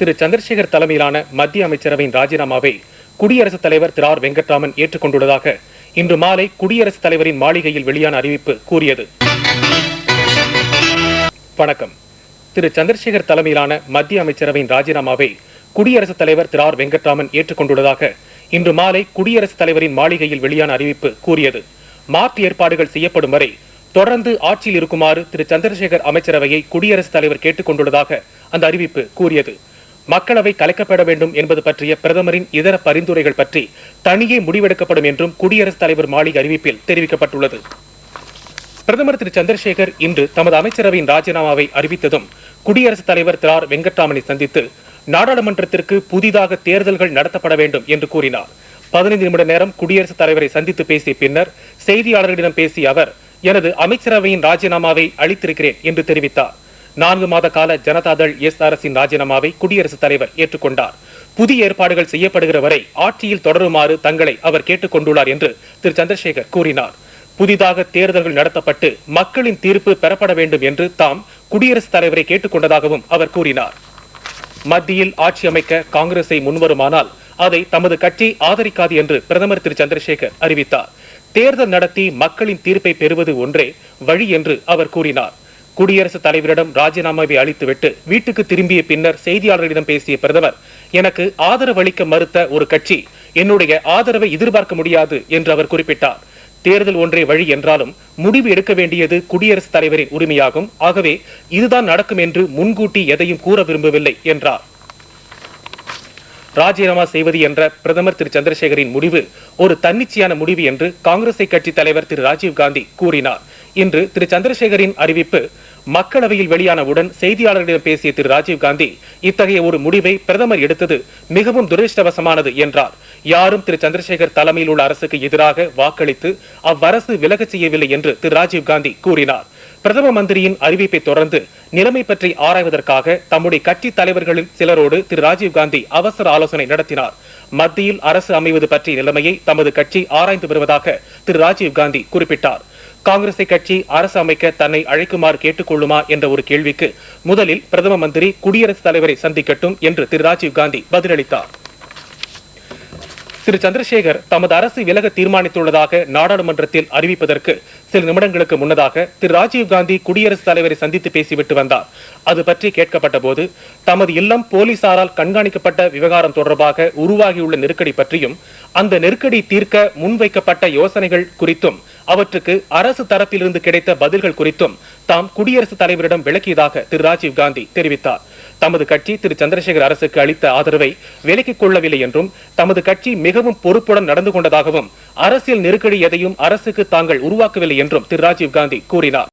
திரு சந்திரசேகர் தலைமையிலான மத்திய அமைச்சரவையின் ராஜினாமாவை குடியரசுத் தலைவர் திரு ஆர் வெங்கட்ராமன் ஏற்றுக்கொண்டுள்ளதாக இன்று மாலை குடியரசுத் தலைவரின் மாளிகையில் வெளியான அறிவிப்பு கூறியது. வணக்கம். திரு சந்திரசேகர் தலைமையிலான மத்திய அமைச்சரவையின் ராஜினாமாவை குடியரசுத் தலைவர் திரு ஆர் வெங்கட்ராமன் ஏற்றுக்கொண்டுள்ளதாக இன்று மாலை குடியரசுத் தலைவரின் மாளிகையில் வெளியான அறிவிப்பு கூறியது. மாற்று ஏற்பாடுகள் செய்யப்படும் வரை தொடர்ந்து ஆட்சியில் இருக்குமாறு திரு சந்திரசேகர் அமைச்சரவையை குடியரசுத் தலைவர் கேட்டுக்கொண்டுள்ளதாக அந்த அறிவிப்பு கூறியது. மக்களவை கலைக்கப்பட வேண்டும் என்பது பற்றிய பிரதமரின் இதர பரிந்துரைகள் பற்றி தனியே முடிவெடுக்கப்படும் என்றும் குடியரசுத் தலைவர் மாளிகை அறிவிப்பில் தெரிவிக்கப்பட்டுள்ளது. பிரதமர் திரு. சந்திரசேகர் இன்று தமது அமைச்சரவையின் ராஜினாமாவை அறிவித்ததும் குடியரசுத் தலைவர் திரு. ஆர். வெங்கட்ராமனை சந்தித்து நாடாளுமன்றத்திற்கு புதிதாக தேர்தல்கள் நடத்தப்பட வேண்டும் என்று கூறினார். பதினைந்து நிமிட நேரம் குடியரசுத் தலைவரை சந்தித்து பேசிய பின்னர் செய்தியாளர்களிடம் பேசிய அவர் எனது அமைச்சரவையின் ராஜினாமாவை அளித்திருக்கிறேன் என்று தெரிவித்தார். நான்கு மாத கால ஜனதாதள் எஸ் அரசின் ராஜினாமாவை குடியரசுத் தலைவர் ஏற்றுக்கொண்டார். புதிய ஏற்பாடுகள் செய்யப்படுகிற வரை ஆட்சியில் தொடருமாறு தங்களை அவர் கேட்டுக் கொண்டுள்ளார் என்று திரு சந்திரசேகர் கூறினார். புதிதாக தேர்தல்கள் நடத்தப்பட்டு மக்களின் தீர்ப்பு பெறப்பட வேண்டும் என்று தாம் குடியரசுத் தலைவரை கேட்டுக்கொண்டதாகவும் அவர் கூறினார். மத்தியில் ஆட்சி அமைக்க காங்கிரஸை முன்வருமானால் அதை தமது கட்சி ஆதரிக்காது என்று பிரதமர் திரு சந்திரசேகர் அறிவித்தார். தேர்தல் நடத்தி மக்களின் தீர்ப்பை பெறுவது ஒன்றே வழி என்று அவர் கூறினார். குடியரசுத் தலைவரிடம் ராஜினாமாவை அளித்துவிட்டு வீட்டுக்கு திரும்பிய பின்னர் செய்தியாளர்களிடம் பேசிய பிரதமர் எனக்கு ஆதரவு அளிக்க மறுத்த ஒரு கட்சி என்னுடைய ஆதரவை எதிர்பார்க்க முடியாது என்று அவர் குறிப்பிட்டார். தேர்தல் ஒன்றே வழி என்றாலும் முடிவு எடுக்க வேண்டியது குடியரசுத் தலைவரின் உரிமையாகும். ஆகவே இதுதான் நடக்கும் என்று முன்கூட்டி எதையும் கூற விரும்பவில்லை என்றார். ராஜினாமா செய்வது என்ற பிரதமர் திரு. சந்திரசேகரின் முடிவு ஒரு தன்னிச்சையான முடிவு என்று காங்கிரஸ் கட்சி தலைவர் திரு. ராஜீவ் காந்தி கூறினார். இன்று திரு சந்திரசேகரின் அறிவிப்பு மக்களவையில் வெளியானவுடன் செய்தியாளர்களிடம் பேசிய திரு ராஜீவ்காந்தி இத்தகைய ஒரு முடிவை பிரதமர் எடுத்தது மிகவும் துரதிருஷ்டவசமானது என்றார். யாரும் திரு சந்திரசேகர் தலைமையில் உள்ள அரசுக்கு எதிராக வாக்களித்து அவ்வரசு விலகச் செய்யவில்லை என்று திரு ராஜீவ் காந்தி கூறினார். பிரதம மந்திரியின் அறிவிப்பை தொடர்ந்து நிலைமை பற்றி ஆராய்வதற்காக தம்முடைய கட்சி தலைவர்களில் சிலரோடு திரு ராஜீவ் காந்தி அவசர ஆலோசனை நடத்தினார். மத்தியில் அரசு அமைவது பற்றிய நிலைமையை தமது கட்சி ஆராய்ந்து வருவதாக திரு ராஜீவ் காந்தி குறிப்பிட்டார். காங்கிரஸை கட்சி அரசு அமைக்க தன்னை அழைக்குமாறு கேட்டுக்கொள்ளுமா என்ற ஒரு கேள்விக்கு முதலில் பிரதம மந்திரி குடியரசுத் தலைவரை சந்திக்கட்டும் என்று திரு ராஜீவ் காந்தி பதிலளித்தார். திரு சந்திரசேகர் தமது அரசு விலக தீர்மானித்துள்ளதாக நாடாளுமன்றத்தில் அறிவிப்பதற்கு சில நிமிடங்களுக்கு முன்னதாக திரு ராஜீவ் காந்தி குடியரசுத் தலைவரை சந்தித்து பேசிவிட்டு வந்தார். அது பற்றி கேட்கப்பட்ட போது தமது இல்லம் போலீசாரால் கண்காணிக்கப்பட்ட விவகாரம் தொடர்பாக உருவாகியுள்ள நெருக்கடி பற்றியும் அந்த நெருக்கடி தீர்க்க முன்வைக்கப்பட்ட யோசனைகள் குறித்தும் அவற்றுக்கு அரசு தரப்பிலிருந்து கிடைத்த பதில்கள் குறித்தும் தாம் குடியரசுத் தலைவரிடம் விளக்கியதாக திரு ராஜீவ் காந்தி தெரிவித்தார். தமது கட்சி திரு சந்திரசேகர் அரசுக்கு அளித்த ஆதரவை விலக்கிக் கொள்ளவில்லை என்றும் தமது கட்சி மிகவும் பொறுப்புடன் நடந்து கொண்டதாகவும் அரசியல் நெருக்கடி எதையும் அரசுக்கு தாங்கள் உருவாக்கவில்லை என்றும் திரு ராஜீவ் காந்தி கூறினார்.